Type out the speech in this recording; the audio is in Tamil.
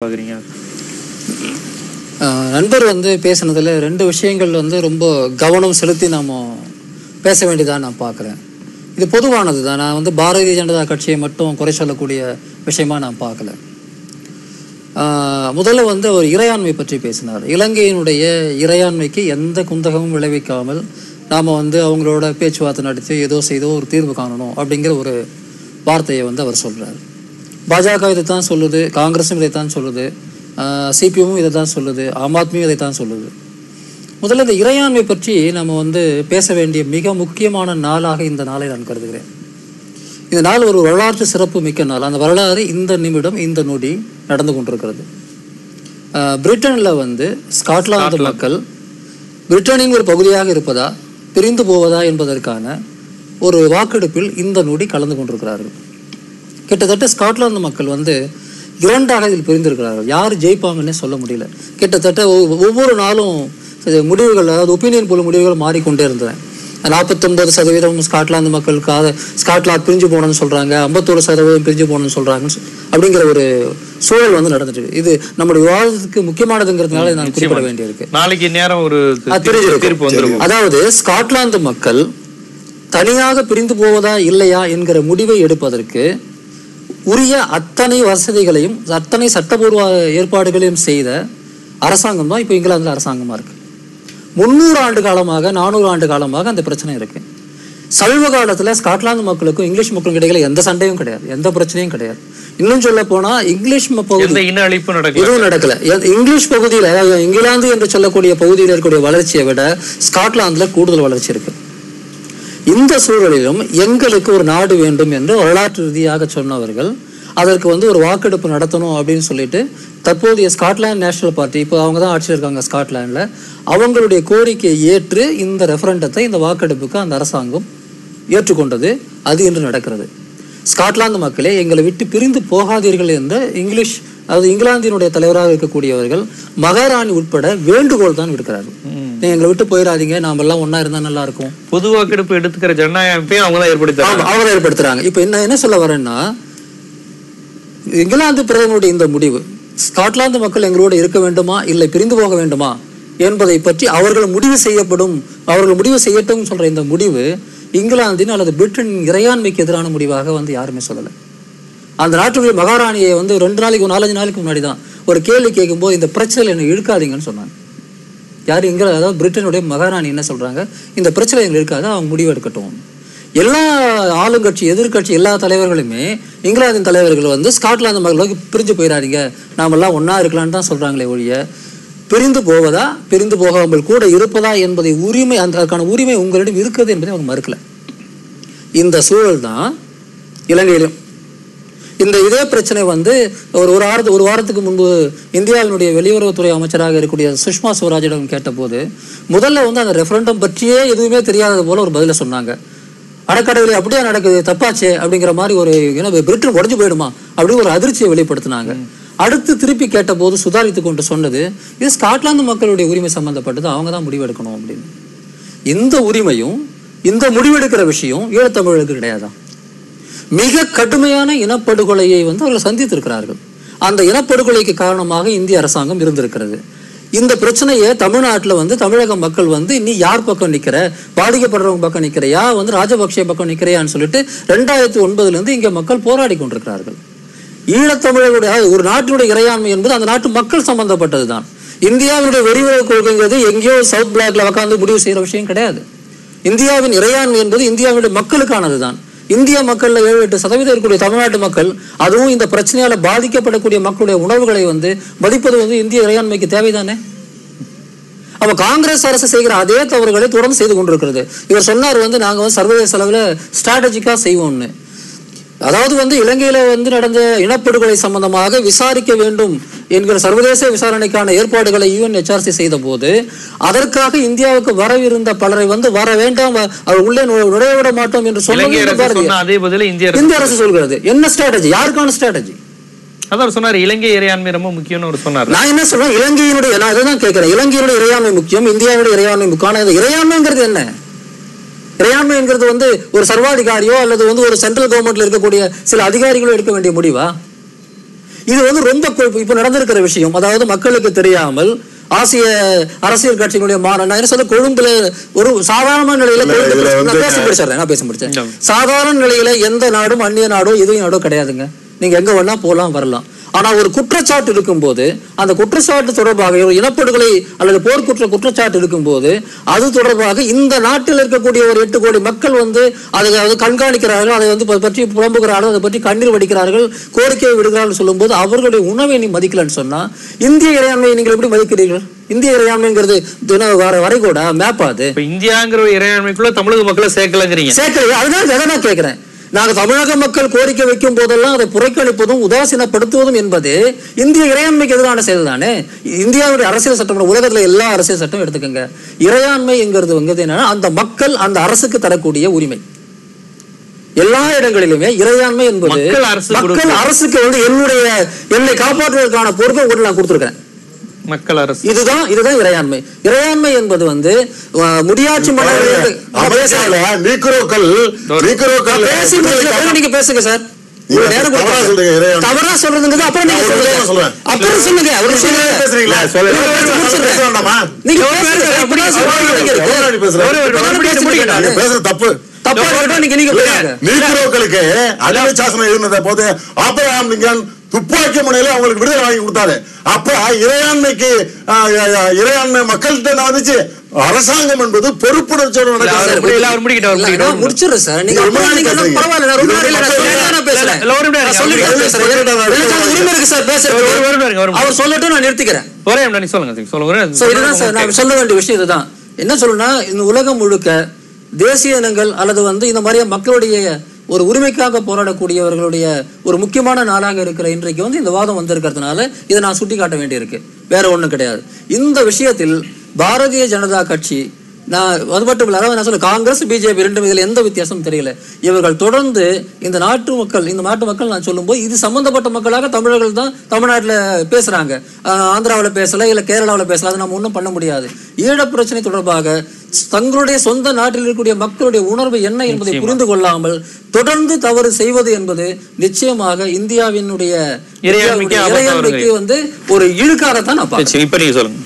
பார்க்குறீங்க நண்பர் வந்து பேசுனதுல ரெண்டு விஷயங்கள் வந்து ரொம்ப கவனம் செலுத்தி நாம பேச வேண்டியதாக நான் பார்க்குறேன் இது பொதுவானது தான். நான் வந்து பாரதிய ஜனதா கட்சியை மட்டும் குறை சொல்லக்கூடிய விஷயமா நான் பார்க்கல ஆஹ் முதல்ல வந்து அவர் இறையாண்மை பற்றி பேசினார். இலங்கையினுடைய இறையாண்மைக்கு எந்த குந்தகமும் விளைவிக்காமல் நாம் வந்து அவங்களோட பேச்சுவார்த்தை நடத்தி ஏதோ செய்தோ ஒரு தீர்வு காணணும் அப்படிங்கிற ஒரு வார்த்தையை வந்து அவர் சொல்கிறார் பாஜக இதை தான் சொல்லுது காங்கிரஸும் இதை தான் சொல்லுது சிபிஎம்மும் இதை தான் சொல்லுது ஆம் ஆத்மியும் இதை தான் சொல்லுது. முதல்ல இந்த இறையாண்மை பற்றி நம்ம வந்து பேச வேண்டிய மிக முக்கியமான நாளாக இந்த நாளை நான் கருதுகிறேன். இந்த நாள் ஒரு வரலாற்று சிறப்பு மிக்க நாள். அந்த வரலாறு இந்த நிமிடம் இந்த நொடி நடந்து கொண்டிருக்கிறது. பிரிட்டன்ல வந்து ஸ்காட்லாந்து. மக்கள் பிரிட்டனின் ஒரு பகுதியாக இருப்பதா பிரிந்து போவதா என்பதற்கான ஒரு வாக்கெடுப்பில் இந்த நொடி கலந்து கொண்டிருக்கிறார்கள். கிட்டத்தட்ட ஸ்காட்லாந்து மக்கள் வந்து இரண்டாக இதில் பிரிந்திருக்கிறார்கள். யார் ஜெயிப்பாங்கன்னே சொல்ல முடியல. கிட்டத்தட்ட ஒவ்வொ- ஒவ்வொரு நாளும் முடிவுகள் அதாவது ஒப்பீனியன் போல முடிவுகள் மாறிக்கொண்டே இருந்தன. நாற்பத்தொன்பது சதவீதம் ஸ்காட்லாந்து மக்களுக்காக ஸ்காட்லாந்து பிரிஞ்சு போகணும்னு சொல்றாங்க ஐம்பத்தோரு சதவீதம் பிரிஞ்சு போகணும்னு சொல்றாங்க அப்படிங்கிற ஒரு சூழல் வந்து நடந்துட்டு. இது நம்முடைய விவாதத்துக்கு முக்கியமானதுங்கிறதுனால நான் குறிப்பிட வேண்டியிருக்கு. நாளைக்கு நேரம் ஒரு வந்துருக்கும். அதாவது ஸ்காட்லாந்து மக்கள் தனியாக பிரிந்து போவதா இல்லையா என்கிற முடிவை எடுப்பதற்கு உரிய அத்தனை வசதிகளையும் அத்தனை சட்டபூர்வ ஏற்பாடுகளையும் செய்த அரசாங்கம் தான் இப்போ இங்கிலாந்துல அரசாங்கமா இருக்கு. முந்நூறு ஆண்டு காலமாக நானூறு ஆண்டு காலமாக அந்த பிரச்சனை இருக்கு. சமீப காலத்துல ஸ்காட்லாந்து மக்களுக்கும் இங்கிலீஷ் மக்களுக்கும் இடையில எந்த சண்டையும் கிடையாது எந்த பிரச்சனையும் கிடையாது. இன்னும் சொல்ல போனா இங்கிலீஷ் ம- பகுதி அழிப்பும் நடக்கல. இங்கிலீஷ் பகுதியில இங்கிலாந்து என்று சொல்லக்கூடிய பகுதியில் இருக்கக்கூடிய வளர்ச்சியை விட ஸ்காட்லாந்துல கூடுதல் வளர்ச்சி இருக்கு. இந்த சூழலிலும் எங்களுக்கு ஒரு நாடு வேண்டும் என்று வரலாற்று ரீதியாக சொன்னவர்கள் அதற்கு வந்து ஒரு வாக்கெடுப்பு நடத்தணும் அப்படின்னு சொல்லிட்டு தற்போதைய ஸ்காட்லாந்து நேஷனல் பார்ட்டி இப்போ அவங்க தான் ஆட்சியில் இருக்காங்க ஸ்காட்லாண்டில் அவங்களுடைய கோரிக்கையை ஏற்று இந்த ரெஃபரண்டத்தை இந்த வாக்கெடுப்புக்கு அந்த அரசாங்கம் ஏற்றுக்கொண்டது. அது இன்று நடக்கிறது. ஸ்காட்லாந்து மக்களே எங்களை விட்டு பிரிந்து போகாதீர்கள் என்ற இங்கிலீஷ் அதாவது இங்கிலாந்தினுடைய தலைவராக இருக்கக்கூடியவர்கள் மகாராணி உட்பட வேண்டுகோள் தான் விடுக்கிறார்கள். நீங்க எங்களை விட்டு போயிடாதீங்க. நாம எல்லாம் ஒண்ணா இருந்தா நல்லா இருக்கும் பொது வாக்கெடுப்பு எடுத்துக்கிற ஜனநாயக அமைப்பையும் அவங்க தான் ஏற்படுத்தாங்க ஆமா, அவங்க ஏற்படுத்துறாங்க. இப்போ என்ன என்ன சொல்ல வரேன்னா இங்கிலாந்து பிரதமருடைய இந்த முடிவு ஸ்காட்லாந்து மக்கள் எங்களோடு இருக்க வேண்டுமா? இல்லை பிரிந்து போக வேண்டுமா? என்பதை பற்றி அவர்கள் முடிவு செய்யப்படும் அவர்கள் முடிவு செய்யட்டும் சொல்ற இந்த முடிவு இங்கிலாந்தின் அல்லது பிரிட்டனின் இறையாண்மைக்கு எதிரான முடிவாக வந்து யாருமே சொல்லலை. அந்த நாட்டுடைய மகாராணியை வந்து ரெண்டு நாளைக்கு ஒரு நாலஞ்சு நாளைக்கு முன்னாடி தான் ஒரு கேள்வி கேட்கும்போது இந்த பிரச்சனையில் என்னை இழுக்காதீங்கன்னு சொன்னாங்க. யார் இங்கில அதாவது பிரிட்டனுடைய மகாராணி என்ன சொல்கிறாங்க இந்த பிரச்சனை எங்களுக்கு இருக்காது அவங்க முடிவு எடுக்கட்டும். எல்லா ஆளுங்கட்சி எதிர்க்கட்சி எல்லா தலைவர்களுமே இங்கிலாந்தின் தலைவர்கள் வந்து ஸ்காட்லாந்து மக்களுக்கு பிரிஞ்சு போயிடாதீங்க. நாமெல்லாம் ஒன்றா இருக்கலாம்னு தான் சொல்கிறாங்களே ஒழிய பிரிந்து போவதா பிரிந்து போகாமல் கூட இருப்பதா என்பதை உரிமை அந்த அதற்கான உரிமை உங்களிடம் இருக்கிறது என்பதை அவங்க மறுக்கல. இந்த சூழல் தான் இலங்கையிலும் இந்த இதே பிரச்சனை வந்து ஒரு ஒரு வாரத்து ஒரு வாரத்துக்கு முன்பு இந்தியாவினுடைய வெளியுறவுத்துறை அமைச்சராக இருக்கக்கூடிய சுஷ்மா ஸ்வராஜிடம் கேட்டபோது முதல்ல வந்து அந்த ரெஃபரண்டம் பற்றியே எதுவுமே தெரியாதது போல ஒரு பதில சொன்னாங்க. அடக்கடவுளை அப்படியே நடக்குது? தப்பாச்சே அப்படிங்கிற மாதிரி ஒரு ஏன்னா பிரிட்டன் உடஞ்சு போயிடுமா? அப்படின்னு ஒரு அதிர்ச்சியை வெளிப்படுத்தினாங்க. அடுத்து திருப்பி கேட்டபோது சுதாரித்து கொண்டு சொன்னது இது ஸ்காட்லாந்து மக்களுடைய உரிமை சம்பந்தப்பட்டது அவங்க தான் முடிவெடுக்கணும் அப்படின்னு. இந்த உரிமையும் இந்த முடிவெடுக்கிற விஷயம் ஈழத்தமிழருக்கு கிடையாதா? மிக கடுமையான இனப்படுகொலையை வந்து அவர்கள் சந்தித்திருக்கிறார்கள். அந்த இனப்படுகொலைக்கு காரணமாக இந்திய அரசாங்கம் இருந்திருக்கிறது. இந்த பிரச்சனையை தமிழ்நாட்டில் வந்து தமிழக மக்கள் வந்து நீ யார் பக்கம் நிற்கிற பாதிக்கப்படுறவங்க பக்கம் நிற்கிறையா வந்து ராஜபக்சே பக்கம் நிற்கிறையான்னு சொல்லிட்டு ரெண்டாயிரத்தி ஒன்பதுலேருந்து இங்கே மக்கள் போராடி கொண்டிருக்கிறார்கள். ஈழத்தமிழருடைய ஒரு நாட்டினுடைய இறையாண்மை என்பது அந்த நாட்டு மக்கள் சம்பந்தப்பட்டதுதான். இந்தியாவினுடைய வெறிவுறவு கொள்கைங்கிறது எங்கேயோ சவுத் பிளாக்ல உட்காந்து முடிவு செய்கிற விஷயம் கிடையாது. இந்தியாவின் இறையாண்மை என்பது இந்தியாவிடைய மக்களுக்கானது தான் இந்திய மக்கள்ல ஏழு எட்டு சதவீதம் இருக்கக்கூடிய தமிழ்நாட்டு மக்கள் அதுவும் இந்த பிரச்சனையால பாதிக்கப்படக்கூடிய மக்களுடைய உணர்வுகளை வந்து மதிப்பது வந்து இந்திய இறையாண்மைக்கு தேவைதானே? அப்ப காங்கிரஸ் அரசு செய்கிற அதே தவறுகளை தொடர்ந்து செய்து கொண்டிருக்கிறது. இவர் சொன்னார் வந்து நாங்க வந்து சர்வதேச அளவுல ஸ்ட்ராட்டஜிக்கா செய்வோம்னு. அதாவது வந்து இலங்கையில வந்து நடந்த இனப்படுகொலை சம்பந்தமாக விசாரிக்க வேண்டும். என்கிற சர்வதேச விசாரணைக்கான ஏற்பாடுகளை யுஎன்ஹெச்ஆர்சி செய்த போது அதற்காக இந்தியாவுக்கு வரவிருந்த பலரை வந்து வர வேண்டாம் அவர் உள்ளே நுழை- நுழைய விட மாட்டோம் என்று சொன்னது இந்திய அரசு சொல்கிறது. என்ன ஸ்ட்ராட்டஜி யாருக்கான ஸ்ட்ராட்டஜி அதான் சொன்னாரு இலங்கை இறையாண்மை ரொம்ப முக்கியம்னு அவர் சொன்னார். நான் என்ன சொல்றேன்? இலங்கையினுடைய நான் அதுதான் கேட்கிறேன். இலங்கையினுடைய இறையாண்மை முக்கியம் இந்தியாவுடைய இறையாண்மை முக்கியம். இறையாண்மைங்கிறது என்ன? இறையாண்மைங்கிறது வந்து ஒரு சர்வாதிகாரியோ அல்லது வந்து ஒரு சென்ட்ரல் கவர்மெண்ட்ல இருக்கக்கூடிய சில அதிகாரிகளோ எடுக்க வேண்டிய முடிவா? இது வந்து ரொம்ப இப்ப நடந்திருக்கிற விஷயம். அதாவது மக்களுக்கு தெரியாமல் ஆசிய அரசியல் கட்சிகளுடைய மா நான் என்ன சொல்ல கொழும்புல ஒரு சாதாரண நிலையில நான் பேச முடிச்சிடுறேன் நான் பேச முடிச்சேன். சாதாரண நிலையில எந்த நாடும் அந்நிய நாடோ எதுவும் நாடோ கிடையாதுங்க. நீங்க எங்க வேணா போலாம் வரலாம். ஆனா ஒரு குற்றச்சாட்டு இருக்கும்போது அந்த குற்றச்சாட்டு தொடர்பாக ஒரு இனப்படுகொலை அல்லது போர்க்குற்ற குற்றச்சாட்டு இருக்கும்போது அது தொடர்பாக இந்த நாட்டில் இருக்கக்கூடிய ஒரு எட்டு கோடி மக்கள் வந்து அதை வந்து கண்காணிக்கிறார்கள் அதை வந்து பற்றி புலம்புகிறார்கள் அதை பற்றி கண்ணீர் வடிக்கிறார்கள் கோரிக்கை விடுகிறார்கள் சொல்லும்போது அவர்களுடைய உணவை நீ மதிக்கலன்னு சொன்னா இந்திய இறையாண்மையை நீங்கள் எப்படி மதிக்கிறீர்கள்? இந்திய இறையாண்மைங்கிறது தின வர வரைகூடா மேப்பா அது? இப்ப இந்தியாங்கிற இறையாண்மைக்குள்ள தமிழக மக்களை சேர்க்கலங்கிறீங்க. சேர்க்கலையே அதனால அதை நான் கேட்கிறேன் நாங்க தமிழக மக்கள் கோரிக்கை வைக்கும் போதெல்லாம் அதை புறக்கணிப்பதும் உதாசீனப்படுத்துவதும் என்பது இந்திய இறையாண்மைக்கு எதிரான செயல் தானே இந்தியாவுடைய அரசியல் சட்டம் உலகத்துல எல்லா அரசியல் சட்டம் எடுத்துக்கோங்க. இறையாண்மைங்கிறது வந்து என்னன்னா அந்த மக்கள் அந்த அரசுக்கு தரக்கூடிய உரிமை. எல்லா இடங்களிலுமே இறையாண்மை என்பது மக்கள். அரசுக்கு வந்து என்னுடைய என்னை காப்பாற்றுவதற்கான பொறுப்பை கூட நான் கொடுத்துருக்கேன் மக்கள் அரசு இதுதான் இதுதான் இறையாண்மை. இறையாண்மை என்பது வந்து முடியாட்சி நீங்க பேசுங்க சார். தவறா சொல்றதுங்கிறது அப்புறம் நீங்க சொல்லுங்க. அப்புறம் சொல்லுங்க பேசுறீங்களா சொல்லுங்க. பேசுற? தப்பு. தப்பா நீங்க நீங்க நீக்ரோக்களுக்கு அடிமை சாசனம் இருந்தத போது ஆபிரகாம் லிங்கன் துப்பாக்கி முனையில அவங்களுக்கு விடுதலை வாங்கி கொடுத்தாரு. அப்ப இறையாண்மைக்கு இறையாண்மை மக்கள்கிட்ட நான் வந்துச்சு அரசாங்கம் என்பது பொறுப்புணர்ச்சியோட முடிச்சிடுறேன் சார். நீங்க அவர் சொல்லட்டும் நான் நிறுத்திக்கிறேன். ஒரே சொல்லுங்க சொல்லுங்க. இதுதான் சார். நான் சொல்ல வேண்டிய விஷயம் இதுதான். என்ன சொல்லணும்னா இந்த உலகம் முழுக்க தேசிய இனங்கள் அல்லது வந்து இந்த மாதிரியே மக்களுடைய ஒரு உரிமைக்காக போராடக்கூடியவர்களுடைய ஒரு முக்கியமான நாளாக இருக்கிற இன்றைக்கு வந்து இந்த வாதம் வந்திருக்கிறதுனால இதை நான் சுட்டி காட்ட வேண்டியிருக்கு. வேற ஒன்றும் கிடையாது. இந்த விஷயத்தில் பாரதிய ஜனதா கட்சி நான் அது மட்டும் இல்லை நான் சொல்ல காங்கிரஸ் பிஜேபி ரெண்டும் இதில் எந்த வித்தியாசமும் தெரியல. இவர்கள் தொடர்ந்து இந்த நாட்டு மக்கள் இந்த நாட்டு மக்கள் நான் சொல்லும்போது இது சம்பந்தப்பட்ட மக்களாக தமிழர்கள் தான் தமிழ்நாட்டில் பேசுகிறாங்க ஆந்திராவில் பேசலை இல்லை கேரளாவில் பேசலை அது நம்ம ஒன்றும் பண்ண முடியாது. ஈழப் பிரச்சனை தொடர்பாக தங்களுடைய சொந்த நாட்டில் இருக்கக்கூடிய மக்களுடைய உணர்வு என்ன என்பதை புரிந்து கொள்ளாமல் தொடர்ந்து தவறு செய்வது என்பது நிச்சயமாக இந்தியாவினுடைய இறையாண்மைக்கு வந்து ஒரு இழுக்காரத்தான் நான் இப்ப நீங்க சொல்லுங்க.